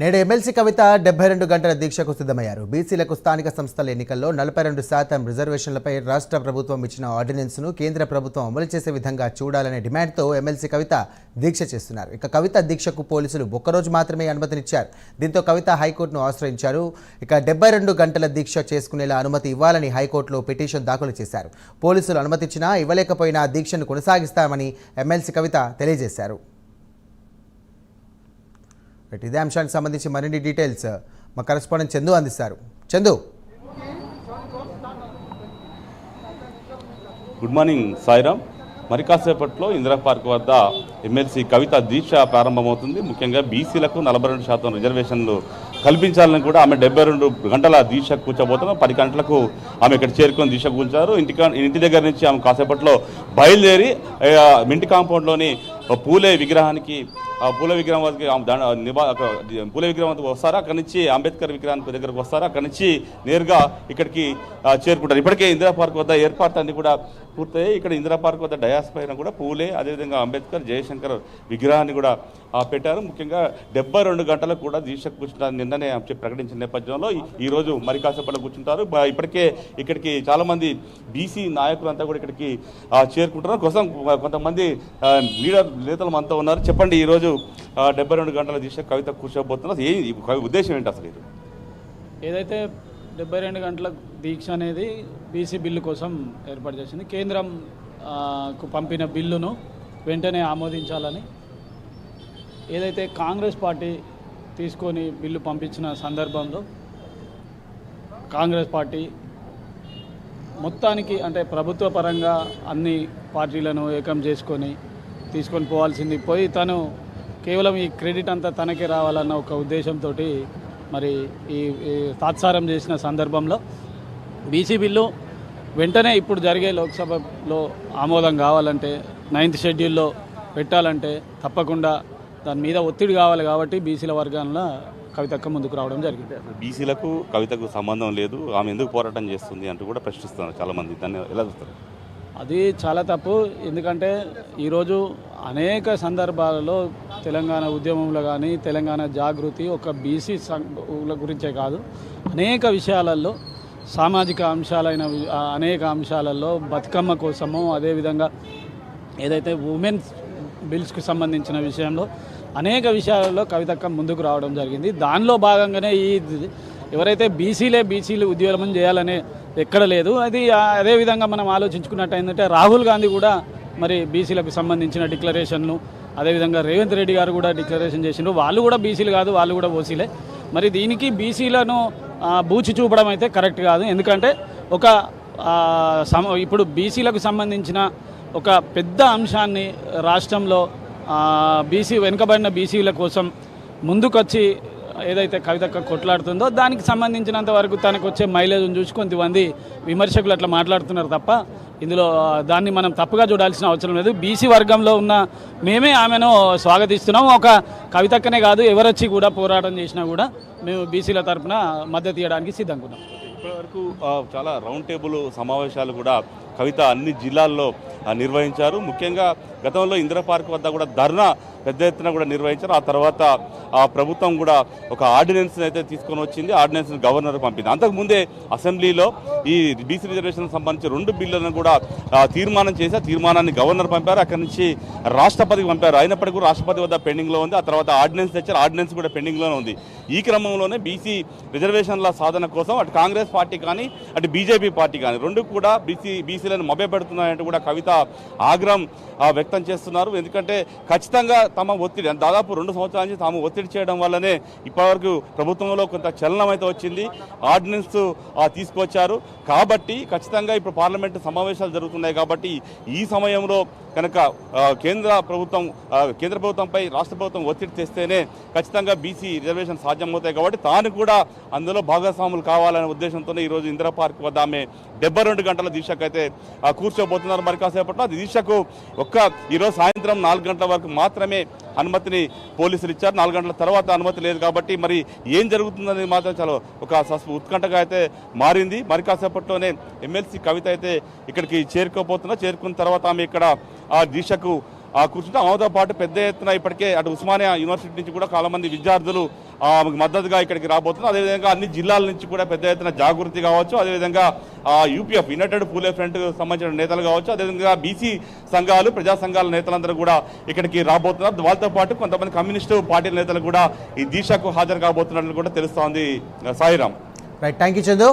నేడు ఎమ్మెల్సీ కవిత డెబ్బై రెండు గంటల దీక్షకు సిద్ధమయ్యారు. బీసీలకు స్థానిక సంస్థల ఎన్నికల్లో నలభై రెండు శాతం రిజర్వేషన్లపై రాష్ట్ర ప్రభుత్వం ఇచ్చిన ఆర్డినెన్స్ను కేంద్ర ప్రభుత్వం అమలు చేసే విధంగా చూడాలనే డిమాండ్తో ఎమ్మెల్సీ కవిత దీక్ష చేస్తున్నారు. ఇక కవిత దీక్షకు పోలీసులు ఒక్కరోజు మాత్రమే అనుమతినిచ్చారు. దీంతో కవిత హైకోర్టును ఆశ్రయించారు. ఇక డెబ్బై రెండు గంటల దీక్ష చేసుకునేలా అనుమతి ఇవ్వాలని హైకోర్టులో పిటిషన్ దాఖలు చేశారు. పోలీసులు అనుమతిచ్చినా ఇవ్వలేకపోయినా దీక్షను కొనసాగిస్తామని ఎమ్మెల్సీ కవిత తెలియజేశారు. రైట్, ఇదే అంశానికి సంబంధించి మరిన్ని డీటెయిల్స్ మా కరెస్పాండెంట్ చందు అందిస్తారు. చందు. Good morning Sairam. మరి కాసేపట్లో ఇందిరా పార్క్ వద్ద ఎమ్మెల్సీ కవిత దీక్ష ప్రారంభమవుతుంది. ముఖ్యంగా బీసీలకు నలభై రెండు శాతం రిజర్వేషన్లు కల్పించాలని కూడా ఆమె డెబ్బై రెండు గంటల దీక్ష కూర్చోబోతున్నాం. పది గంటలకు ఆమె ఇక్కడ చేరుకొని దీక్ష కూర్చారు. ఇంటికా ఇంటి దగ్గర నుంచి ఆమె కాసేపట్లో బయలుదేరి మింటి ఇంటి కాంపౌండ్లోని పూలే విగ్రహానికి ఆ పూల విగ్రహం వద్దకు నివా పూల విగ్రహం వద్దకు వస్తారు? అక్కడి నుంచి అంబేద్కర్ విగ్రహానికి దగ్గరకు వస్తారు? అక్కడి నుంచి నేరుగా ఇక్కడికి చేరుకుంటారు. ఇప్పటికే ఇందిరా పార్క్ వద్ద ఏర్పాట్లు అన్ని కూడా పూర్తయ్యాయి. ఇక్కడ ఇందిరా పార్క్ వద్ద డయాస్ పైన కూడా పూలే అదేవిధంగా అంబేద్కర్ జయశంకర్ విగ్రహాన్ని కూడా పెట్టారు. ముఖ్యంగా డెబ్బై రెండు గంటలకు కూడా దీక్షకు కూర్చుంటారు. నిన్ననే చెప్పి ప్రకటించిన నేపథ్యంలో ఈరోజు మరి కాసేపట్లో కూర్చుంటారు. ఇప్పటికే ఇక్కడికి చాలామంది బీసీ నాయకులంతా కూడా ఇక్కడికి చేరుకుంటారు చేరుకుంటున్నారు. కోసం కొంతమంది లీడర్ నేతలు మనతో ఉన్నారు. చెప్పండి ఈరోజు డెబ్బై రెండు గంటల దిశ కవిత కూర్చోబోతున్నారు ఏ కవి- ఉద్దేశం ఏంటి అసలు ఇది? ఏదైతే డెబ్బై రెండు గంటల దీక్ష అనేది బీసీ బిల్లు కోసం ఏర్పాటు చేసింది కేంద్రం కు పంపిన బిల్లును వెంటనే ఆమోదించాలని ఏదైతే కాంగ్రెస్ పార్టీ తీసుకొని బిల్లు పంపించిన సందర్భంలో కాంగ్రెస్ పార్టీ మొత్తానికి అంటే ప్రభుత్వ పరంగా అన్ని పార్టీలను ఏకం చేసుకొని తీసుకొని పోవాల్సింది పోయి తను కేవలం ఈ క్రెడిట్ అంతా తనకే రావాలన్న ఒక ఉద్దేశంతో మరి ఈ తాత్సారం చేసిన సందర్భంలో బీసీ బిల్లు వెంటనే ఇప్పుడు జరిగే లోక్సభలో ఆమోదం కావాలంటే నైన్త్ షెడ్యూల్లో పెట్టాలంటే తప్పకుండా దాని మీద ఒత్తిడి కావాలి కాబట్టి బీసీల వర్గాల్లో కవితక్క ముందుకు రావడం జరిగింది. బీసీలకు కవితకు సంబంధం లేదు ఆమె ఎందుకు పోరాటం చేస్తుంది అంటూ కూడా ప్రశ్నిస్తున్నారు చాలామంది. దాన్ని ఎలా చూస్తారు? అది చాలా తప్పు. ఎందుకంటే ఈరోజు అనేక సందర్భాలలో తెలంగాణ ఉద్యమంలో కానీ తెలంగాణ జాగృతి ఒక బీసీ సంఘ గురించే కాదు. అనేక విషయాలలో సామాజిక అంశాలైన అనేక అంశాలలో బతుకమ్మ కోసము అదేవిధంగా ఏదైతే ఉమెన్స్ బిల్స్కు సంబంధించిన విషయంలో అనేక విషయాలలో కవితక్క ముందుకు రావడం జరిగింది. దానిలో భాగంగానే ఈ ఎవరైతే బీసీలే బీసీలు ఉద్యోగం చేయాలనే ఎక్కడ లేదు. అది అదేవిధంగా అదే విధంగా మనం ఆలోచించుకున్నట్టు ఏంటంటే రాహుల్ గాంధీ కూడా మరి బీసీలకు సంబంధించిన డిక్లరేషన్లు అదేవిధంగా రేవంత్ రెడ్డి గారు కూడా డిక్లరేషన్ చేసిండ్రు. వాళ్ళు కూడా బీసీలు కాదు వాళ్ళు కూడా ఓసీలే. మరి దీనికి బీసీలను బూచి చూపడం అయితే కరెక్ట్ కాదు. ఎందుకంటే ఒక సమ ఇప్పుడు బీసీలకు సంబంధించిన ఒక పెద్ద అంశాన్ని రాష్ట్రంలో బీసీ వెనుకబడిన బీసీల కోసం ముందుకొచ్చి ఏదైతే కవితక్క కొట్లాడుతుందో దానికి సంబంధించినంత వరకు తనకు వచ్చే మైలేజ్ని చూసి కొంతమంది విమర్శకులు అట్లా మాట్లాడుతున్నారు తప్ప ఇందులో దాన్ని మనం తప్పుగా చూడాల్సిన అవసరం లేదు. బీసీ వర్గంలో ఉన్న మేమే ఆమెను స్వాగతిస్తున్నాం. ఒక కవితక్కనే కాదు ఎవరొచ్చి కూడా పోరాటం చేసినా కూడా మేము బీసీల తరపున మద్దతు ఇవ్వడానికి సిద్ధంగా ఉన్నాం. ఇప్పటివరకు చాలా రౌండ్ టేబుల్ సమావేశాలు కూడా కవిత అన్ని జిల్లాల్లో నిర్వహించారు. ముఖ్యంగా గతంలో ఇందిరా పార్క్ వద్ద కూడా ధర్నా పెద్ద ఎత్తున కూడా నిర్వహించారు. ఆ తర్వాత ఆ ప్రభుత్వం కూడా ఒక ఆర్డినెన్స్ అయితే తీసుకొని వచ్చింది. ఆర్డినెన్స్ గవర్నర్ పంపింది. అంతకుముందే అసెంబ్లీలో ఈ బీసీ రిజర్వేషన్ సంబంధించి రెండు బిల్లులను కూడా తీర్మానం చేసి ఆ తీర్మానాన్ని గవర్నర్ పంపారు. అక్కడి నుంచి రాష్ట్రపతికి పంపారు. అయినప్పటికీ రాష్ట్రపతి వద్ద పెండింగ్లో ఉంది. ఆ తర్వాత ఆర్డినెన్స్ తెచ్చారు. ఆర్డినెన్స్ కూడా పెండింగ్లోనే ఉంది. ఈ క్రమంలోనే బీసీ రిజర్వేషన్ల సాధన కోసం అటు కాంగ్రెస్ పార్టీ కానీ అటు బీజేపీ పార్టీ కానీ రెండు కూడా బీసీ బీసీ ఎమ్మెల్సీలను మభ్యపెడుతున్నాయంటూ కూడా కవిత ఆగ్రహం వ్యక్తం చేస్తున్నారు. ఎందుకంటే ఖచ్చితంగా తమ ఒత్తిడి దాదాపు రెండు సంవత్సరాల నుంచి తాము ఒత్తిడి చేయడం వల్లనే ఇప్పటివరకు ప్రభుత్వంలో కొంత చలనం అయితే వచ్చింది. ఆర్డినెన్స్ తీసుకొచ్చారు. కాబట్టి ఖచ్చితంగా ఇప్పుడు పార్లమెంటు సమావేశాలు జరుగుతున్నాయి కాబట్టి ఈ సమయంలో కనుక కేంద్ర ప్రభుత్వం కేంద్ర ప్రభుత్వంపై రాష్ట్ర ప్రభుత్వం ఒత్తిడి తెస్తేనే ఖచ్చితంగా బీసీ రిజర్వేషన్ సాధ్యమవుతాయి కాబట్టి తాను కూడా అందులో భాగస్వాములు కావాలనే ఉద్దేశంతోనే ఈరోజు ఇందిరా పార్క్ వద్ద ఆమె డెబ్బై రెండు గంటల దీక్షకు అయితే కూర్చోబోతున్నారు. మరి కాసేపట్లో అది దీక్షకు ఒక్క ఈరోజు సాయంత్రం నాలుగు గంటల వరకు మాత్రమే అనుమతిని పోలీసులు ఇచ్చారు. నాలుగు గంటల తర్వాత అనుమతి లేదు కాబట్టి మరి ఏం జరుగుతుందనేది మాత్రం చాలా ఒక సస్- ఉత్కంఠగా అయితే మారింది. మరి కాసేపట్లోనే ఎమ్మెల్సీ కవిత అయితే ఇక్కడికి చేరుకోబోతున్నా చేరుకున్న తర్వాత ఆమె ఇక్కడ ఆ దీక్షకు ఆ, కూర్చుంటాం ఆమెతో పాటు పెద్ద ఎత్తున ఇప్పటికే అటు ఉస్మానియా యూనివర్సిటీ నుంచి కూడా చాలా మంది విద్యార్థులు ఆమెకు మద్దతుగా ఇక్కడికి రాబోతున్నారు. అదేవిధంగా అన్ని జిల్లాల నుంచి కూడా పెద్ద ఎత్తున జాగృతి కావచ్చు. అదేవిధంగా యూపీఎఫ్ యునైటెడ్ పూలే ఫ్రంట్ సంబంధించిన నేతలు కావచ్చు. అదేవిధంగా బీసీ సంఘాలు ప్రజా సంఘాల నేతలందరూ కూడా ఇక్కడికి రాబోతున్నారు. వాళ్ళతో పాటు కొంతమంది కమ్యూనిస్టు పార్టీల నేతలు కూడా ఈ దీక్షకు హాజరు కాబోతున్నట్లు కూడా తెలుస్తోంది. Sairam. Right thank you Chandu